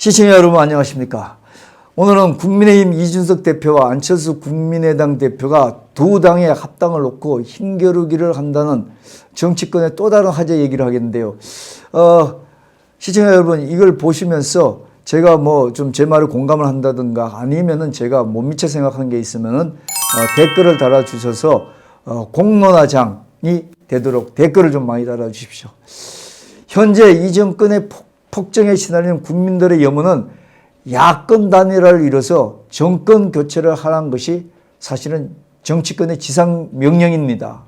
시청자 여러분 안녕하십니까? 오늘은 국민의힘 이준석 대표와 안철수 국민의당 대표가 두 당의 합당을 놓고 힘겨루기를 한다는 정치권의 또 다른 화제 얘기를 하겠는데요. 어, 시청자 여러분 이걸 보시면서 제가 뭐 좀 제 말에 공감을 한다든가 아니면은 제가 못 미쳐 생각한 게 있으면은 어, 댓글을 달아주셔서 어, 공론화장이 되도록 댓글을 좀 많이 달아주십시오. 현재 이 정권의 폭- 폭정에 시달리는 국민들의 염원은 야권 단일화를 이뤄서 정권 교체를 하라는 것이 사실은 정치권의 지상 명령입니다.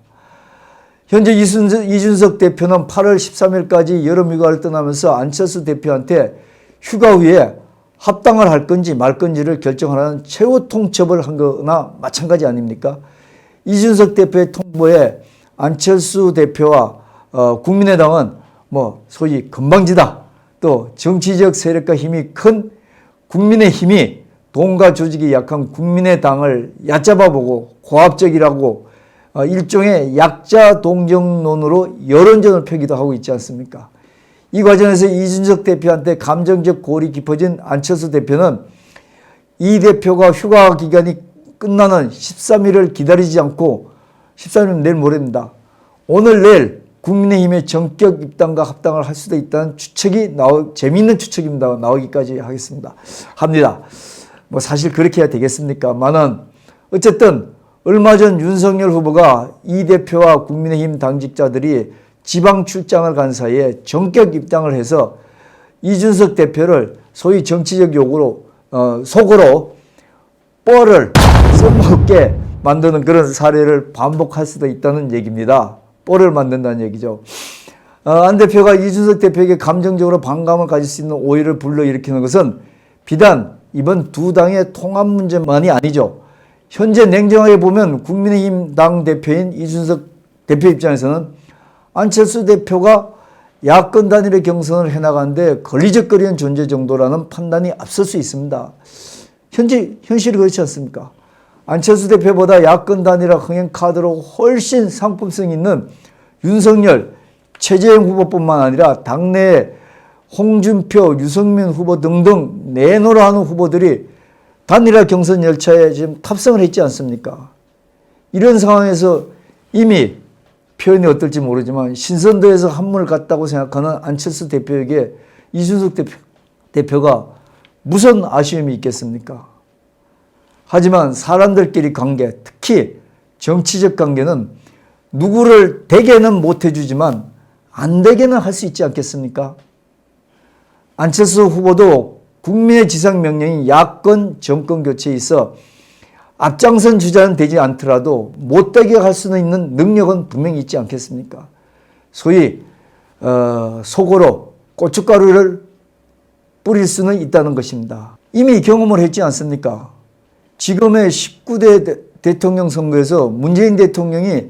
현재 이순석, 이준석 대표는 8월 13일까지 여름휴가를 떠나면서 안철수 대표한테 휴가 후에 합당을 할 건지 말 건지를 결정하라는 최후 통첩을 한 거나 마찬가지 아닙니까? 이준석 대표의 통보에 안철수 대표와 어, 국민의당은 뭐 소위 건방지다. 또 정치적 세력과 힘이 큰 국민의 힘이 돈과 조직이 약한 국민의 당을 얕잡아보고 고압적이라고 어, 일종의 약자 동정론으로 여론전을 펴기도 하고 있지 않습니까? 이 과정에서 이준석 대표한테 감정적 골이 깊어진 안철수 대표는 이 대표가 휴가 기간이 끝나는 13일을 기다리지 않고 13일은 내일 모레입니다. 오늘 내일 국민의힘의 전격 입당과 합당을 할 수도 있다는 추측이 나오 재미있는 추측입니다. 나오기까지 하겠습니다. 합니다. 뭐 사실 그렇게 해야 되겠습니까?만은 어쨌든 얼마 전 윤석열 후보가 이 대표와 국민의힘 당직자들이 지방 출장을 간 사이에 전격 입당을 해서 이준석 대표를 소위 정치적 욕으로 어, 속으로 뻘을 써먹게 만드는 그런 사례를 반복할 수도 있다는 얘기입니다. 뻘을 만든다는 얘기죠. 어, 안 대표가 이준석 대표에게 감정적으로 반감을 가질 수 있는 오해를 불러일으키는 것은 비단 이번 두 당의 통합 문제만이 아니죠. 현재 냉정하게 보면 국민의힘 당 대표인 이준석 대표 입장에서는 안철수 대표가 야권 단일의 경선을 해나가는데 걸리적거리는 존재 정도라는 판단이 앞설 수 있습니다. 현재 현실이 그렇지 않습니까? 안철수 대표보다 야권 단일화 흥행 카드로 훨씬 상품성 있는 윤석열, 최재형 후보뿐만 아니라 당내에 홍준표, 유승민 후보 등등 내노라 하는 후보들이 단일화 경선 열차에 지금 탑승을 했지 않습니까? 이런 상황에서 이미 표현이 어떨지 모르지만 신선도에서 한물 갔다고 생각하는 안철수 대표에게 이준석 대표, 대표가 무슨 아쉬움이 있겠습니까? 하지만 사람들끼리 관계, 특히 정치적 관계는 누구를 되게는 못 해주지만 안 되게는 할 수 있지 않겠습니까? 안철수 후보도 국민의 지상 명령인 야권 정권 교체에 있어 앞장선 주자는 되지 않더라도 못되게 할 수는 있는 능력은 분명히 있지 않겠습니까? 소위 어, 속으로 고춧가루를 뿌릴 수는 있다는 것입니다. 이미 경험을 했지 않습니까? 지금의 19대 대- 대통령 선거에서 문재인 대통령이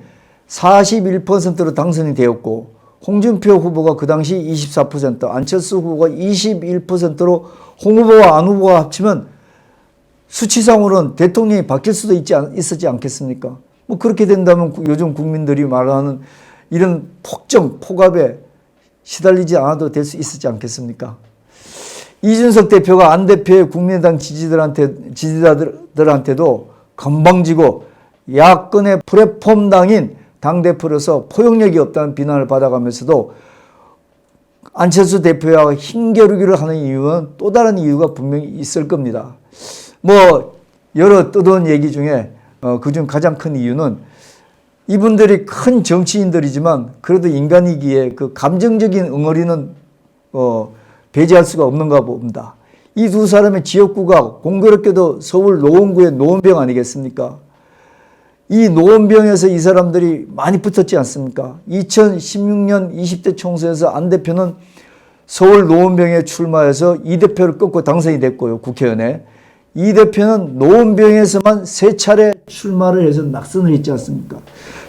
41%로 당선이 되었고 홍준표 후보가 그 당시 24%, 안철수 후보가 21%로 홍 후보와 안 후보가 합치면 수치상으로는 대통령이 바뀔 수도 있지 않, 있었지 않겠습니까? 뭐 그렇게 된다면 구- 요즘 국민들이 말하는 이런 폭정, 폭압에 시달리지 않아도 될 수 있었지 않겠습니까? 이준석 대표가 안 대표의 국민의당 지지들한테, 지지자들한테도 건방지고 야권의 플랫폼당인 당대표로서 포용력이 없다는 비난을 받아가면서도 안철수 대표와 힘겨루기를 하는 이유는 또 다른 이유가 분명히 있을 겁니다. 뭐 여러 뜨거운 얘기 중에 어, 그중 가장 큰 이유는 이분들이 큰 정치인들이지만 그래도 인간이기에 그 감정적인 응어리는 어, 배제할 수가 없는가 봅니다. 이 두 사람의 지역구가 공교롭게도 서울 노원구의 노원병 아니겠습니까? 이 노원병에서 이 사람들이 많이 붙었지 않습니까? 2016년 20대 총선에서 안 대표는 서울 노원병에 출마해서 이 대표를 꺾고 당선이 됐고요, 국회의원에. 이 대표는 노원병에서만 세 차례 출마를 해서 낙선을 했지 않습니까?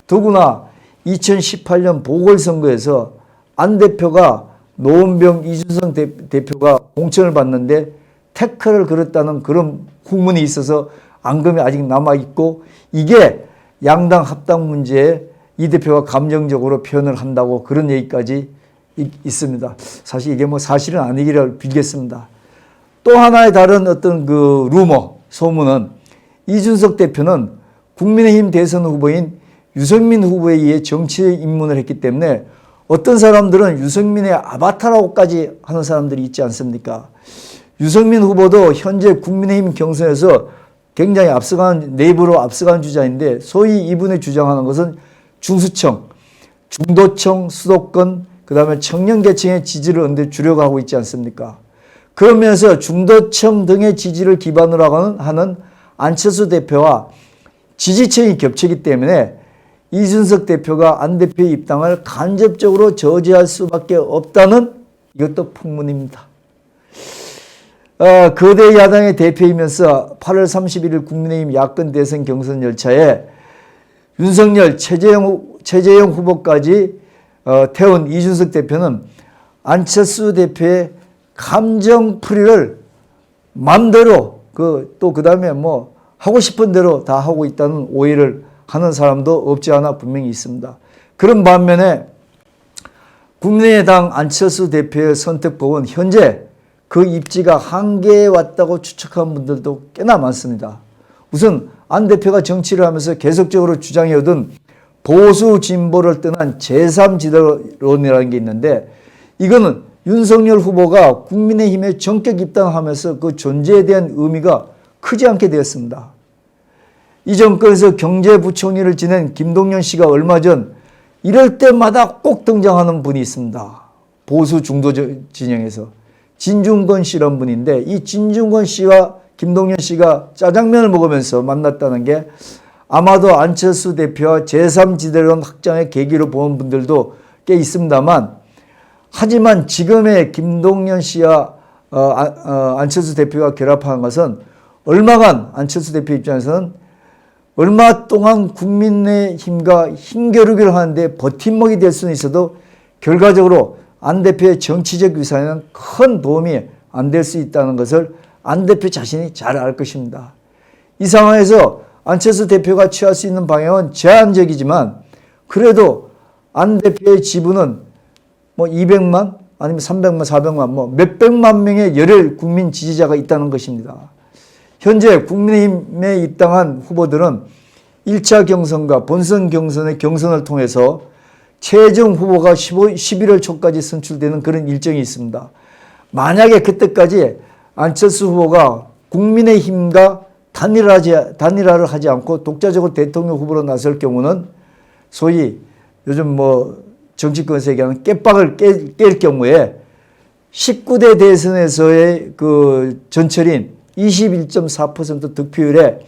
더구나 2018년 보궐선거에서 안 대표가 노원병 이준성 대, 대표가 공천을 받는데 태클을 걸었다는 그런 후문이 있어서 앙금이 아직 남아있고 이게 양당 합당 문제에 이 대표가 감정적으로 표현을 한다고 그런 얘기까지 있, 있습니다. 사실 이게 뭐 사실은 아니기를 빌겠습니다. 또 하나의 다른 어떤 그 루머, 소문은 이준석 대표는 국민의힘 대선 후보인 유승민 후보에 의해 정치에 입문을 했기 때문에 어떤 사람들은 유승민의 아바타라고까지 하는 사람들이 있지 않습니까? 유승민 후보도 현재 국민의힘 경선에서 굉장히 앞서간 내부로 앞서간 주자인데 소위 이분이 주장하는 것은 중수청, 중도청, 수도권, 그 다음에 청년 계층의 지지를 데 주려고 하고 있지 않습니까? 그러면서 중도청 등의 지지를 기반으로 하는 안철수 대표와 지지층이 겹치기 때문에 이준석 대표가 안 대표의 입당을 간접적으로 저지할 수밖에 없다는 이것도 풍문입니다. 어, 거대 야당의 대표이면서 8월 31일 국민의힘 야권 대선 경선 열차에 윤석열, 최재형, 후- 최재형 후보까지 어, 태운 이준석 대표는 안철수 대표의 감정풀이를 마음대로 그 또 그 다음에 뭐 하고 싶은 대로 다 하고 있다는 오해를 하는 사람도 없지 않아 분명히 있습니다. 그런 반면에 국민의당 안철수 대표의 선택법은 현재 그 입지가 한계에 왔다고 추측한 분들도 꽤나 많습니다. 우선 안 대표가 정치를 하면서 계속적으로 주장해오던 보수 진보를 떠난 제3지도론이라는 게 있는데 이거는 윤석열 후보가 국민의힘에 전격 입당하면서 그 존재에 대한 의미가 크지 않게 되었습니다. 이 정권에서 경제부총리를 지낸 김동연 씨가 얼마 전 이럴 때마다 꼭 등장하는 분이 있습니다. 보수 중도 진영에서 진중권 씨란 분인데 이 진중권 씨와 김동연 씨가 짜장면을 먹으면서 만났다는 게 아마도 안철수 대표와 제3지대론 확장의 계기로 보는 분들도 꽤 있습니다만 하지만 지금의 김동연 씨와 어, 아- 어, 안철수 대표가 결합한 것은 얼마간 안철수 대표 입장에서는 얼마 동안 국민의힘과 힘겨루기를 하는데 버팀목이 될 수는 있어도 결과적으로 안 대표의 정치적 위상에는 큰 도움이 안 될 수 있다는 것을 안 대표 자신이 잘 알 것입니다. 이 상황에서 안철수 대표가 취할 수 있는 방향은 제한적이지만 그래도 안 대표의 지분은 뭐 200만 아니면 300만 400만 뭐 몇백만 명의 열혈 국민 지지자가 있다는 것입니다. 현재 국민의힘에 입당한 후보들은 1차 경선과 본선 경선의 경선을 통해서 최종 후보가 15, 11월 초까지 선출되는 그런 일정이 있습니다. 만약에 그때까지 안철수 후보가 국민의힘과 단일화하지, 단일화를 하지 않고 독자적으로 대통령 후보로 나설 경우는 소위 요즘 뭐 정치권에서 얘기하는 깨박을 깰, 깰 경우에 19대 대선에서의 그 전철인 21.4% 득표율에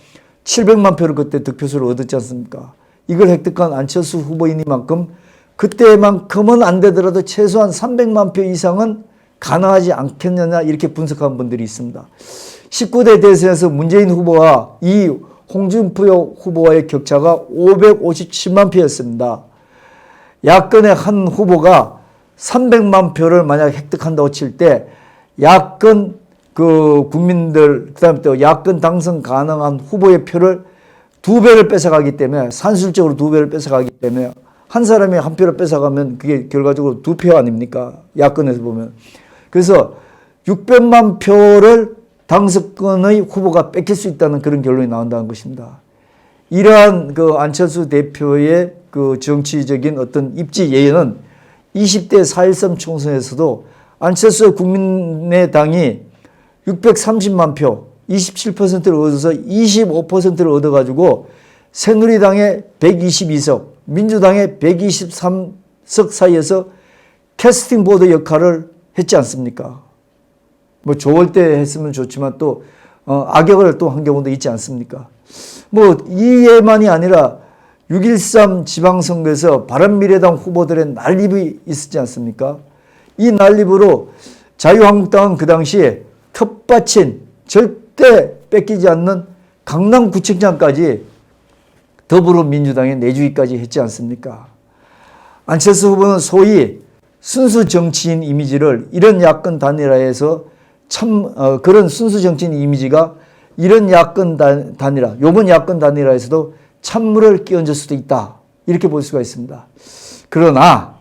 700만 표를 그때 득표수를 얻었지 않습니까? 이걸 획득한 안철수 후보이니만큼 그때만큼은 안 되더라도 최소한 300만 표 이상은 가능하지 않겠느냐 이렇게 분석한 분들이 있습니다. 19대 대선에서 문재인 후보와 이 홍준표 후보와의 격차가 557만 표였습니다. 야권의 한 후보가 300만 표를 만약 획득한다고 칠 때 야권 그 국민들 그다음에 또 야권 당선 가능한 후보의 표를 두 배를 뺏어가기 때문에 산술적으로 두 배를 뺏어가기 때문에 한 사람이 한 표를 뺏어가면 그게 결과적으로 두 표 아닙니까? 야권에서 보면. 그래서 600만 표를 당선권의 후보가 뺏길 수 있다는 그런 결론이 나온다는 것입니다. 이러한 그 안철수 대표의 그 정치적인 어떤 입지 예언은 20대 4.13 총선에서도 안철수 국민의당이 630만 표, 27%를 얻어서 25%를 얻어가지고 새누리당의 122석, 민주당의 123석 사이에서 캐스팅 보드 역할을 했지 않습니까? 뭐 좋을 때 했으면 좋지만 또 어, 악역을 또 한 경우도 있지 않습니까? 뭐 이해만이 아니라 6.13 지방선거에서 바른미래당 후보들의 난립이 있었지 않습니까? 이 난립으로 자유한국당은 그 당시에 텃밭인 절대 뺏기지 않는 강남구청장까지 더불어민주당에 내주기까지 했지 않습니까? 안철수 후보는 소위 순수 정치인 이미지를 이런 야권 단일화에서 참 어, 그런 순수 정치인 이미지가 이런 야권 단, 단일화, 요번 야권 단일화에서도 찬물을 끼얹을 수도 있다. 이렇게 볼 수가 있습니다. 그러나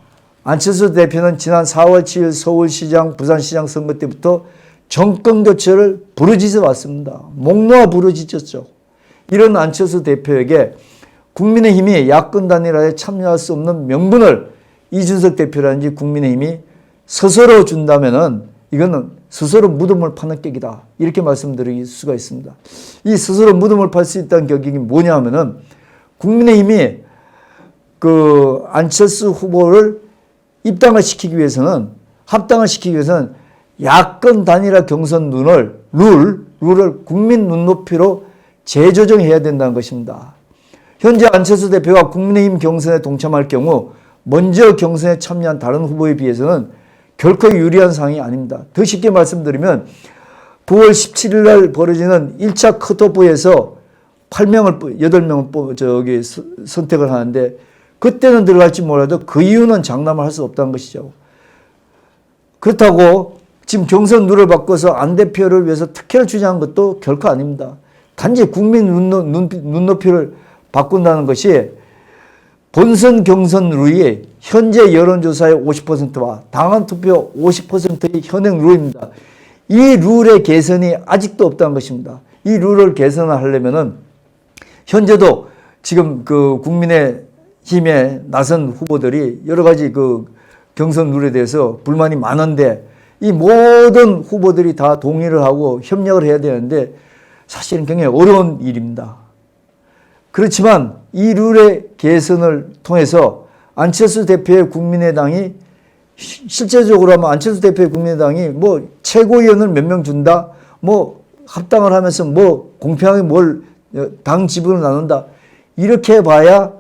안철수 대표는 지난 4월 7일 서울시장, 부산시장 선거 때부터 정권 교체를 부르짖어 왔습니다. 목 놓아 부르짖었죠. 이런 안철수 대표에게 국민의힘이 야권 단일화에 참여할 수 없는 명분을 이준석 대표라든지 국민의힘이 스스로 준다면은 이거는 스스로 무덤을 파는 격이다. 이렇게 말씀드릴 수가 있습니다. 이 스스로 무덤을 팔 수 있다는 격이 뭐냐 하면은 국민의힘이 그 안철수 후보를 입당을 시키기 위해서는 합당을 시키기 위해서는 야권 단일화 경선 룰을 룰 룰을 국민 눈높이로 재조정해야 된다는 것입니다. 현재 안철수 대표가 국민의힘 경선에 동참할 경우 먼저 경선에 참여한 다른 후보에 비해서는 결코 유리한 상황이 아닙니다. 더 쉽게 말씀드리면 9월 17일 날 벌어지는 1차 컷오프에서 8명을 8명을 뽑 저기 서- 선택을 하는데 그때는 들어갈지 몰라도 그 이유는 장담을 할 수 없다는 것이죠. 그렇다고 지금 경선 룰을 바꿔서 안 대표를 위해서 특혜를 주장한 것도 결코 아닙니다. 단지 국민 눈높이를 바꾼다는 것이 본선 경선 룰이 현재 여론조사의 50%와 당원 투표 50%의 현행 룰입니다. 이 룰의 개선이 아직도 없다는 것입니다. 이 룰을 개선하려면은 현재도 지금 그 국민의 힘에 나선 후보들이 여러 가지 그 경선 룰에 대해서 불만이 많은데 이 모든 후보들이 다 동의를 하고 협력을 해야 되는데 사실은 굉장히 어려운 일입니다. 그렇지만 이 룰의 개선을 통해서 안철수 대표의 국민의당이 시- 실제적으로 하면 안철수 대표의 국민의당이 뭐 최고위원을 몇 명 준다, 뭐 합당을 하면서 뭐 공평하게 뭘 당 지분을 나눈다 이렇게 봐야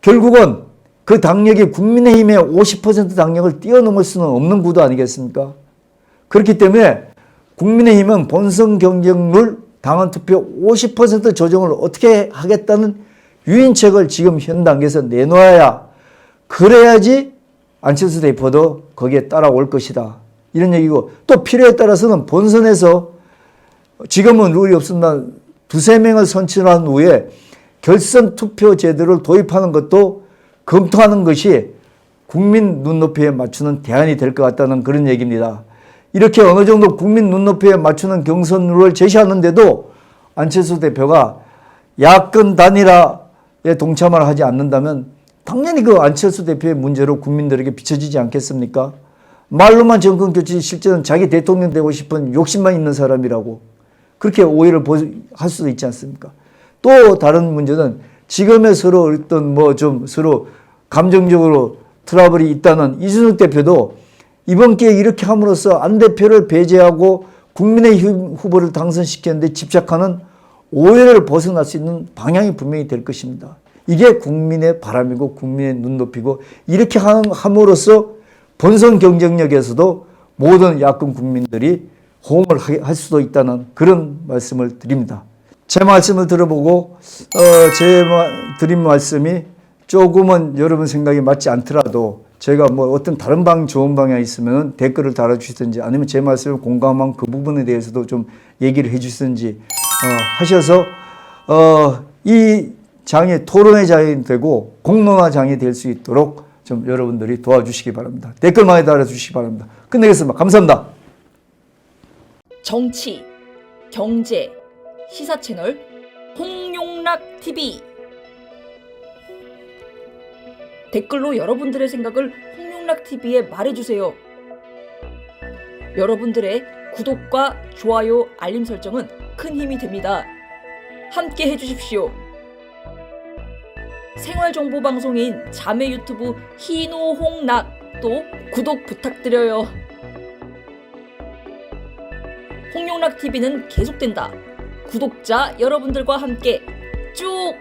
결국은 그 당력이 국민의힘의 50% 당력을 뛰어넘을 수는 없는 구도 아니겠습니까? 그렇기 때문에 국민의힘은 본선 경쟁률 당원 투표 50% 조정을 어떻게 하겠다는 유인책을 지금 현 단계에서 내놓아야 그래야지 안철수 대표도 거기에 따라올 것이다. 이런 얘기고 또 필요에 따라서는 본선에서 지금은 룰이 없습니다. 두세 명을 선출한 후에 결선 투표 제도를 도입하는 것도 검토하는 것이 국민 눈높이에 맞추는 대안이 될 것 같다는 그런 얘기입니다. 이렇게 어느 정도 국민 눈높이에 맞추는 경선 룰을 제시하는데도 안철수 대표가 야권 단일화에 동참을 하지 않는다면 당연히 그 안철수 대표의 문제로 국민들에게 비춰지지 않겠습니까? 말로만 정권 교체 실제는 자기 대통령 되고 싶은 욕심만 있는 사람이라고 그렇게 오해를 보- 할 수도 있지 않습니까? 또 다른 문제는 지금의 서로 어떤 뭐 좀 서로 감정적으로 트러블이 있다는 이준석 대표도 이번 기회에 이렇게 함으로써 안 대표를 배제하고 국민의힘 후보를 당선시켰는데 집착하는 오해를 벗어날 수 있는 방향이 분명히 될 것입니다. 이게 국민의 바람이고 국민의 눈높이고 이렇게 함- 함으로써 본선 경쟁력에서도 모든 야권 국민들이 호응을 할 수도 있다는 그런 말씀을 드립니다. 제 말씀을 들어보고 어, 제 마- 드린 말씀이 조금은 여러분 생각이 맞지 않더라도 제가 뭐 어떤 다른 방 좋은 방향이 있으면 댓글을 달아주시든지 아니면 제 말씀을 공감한 그 부분에 대해서도 좀 얘기를 해주시든지 어, 하셔서 어, 이 장이 토론의 장이 되고 공론화 장이 될 수 있도록 좀 여러분들이 도와주시기 바랍니다. 댓글 많이 달아주시기 바랍니다. 끝내겠습니다. 감사합니다. 정치, 경제, 시사 채널 홍용락 TV 댓글로 여러분들의 생각을 홍용락 TV에 말해주세요. 여러분들의 구독과 좋아요, 알림 설정은 큰 힘이 됩니다. 함께 해주십시오. 생활정보 방송인 자매 유튜브 희노홍락도 구독 부탁드려요. 홍용락 TV는 계속된다. 구독자 여러분들과 함께 쭉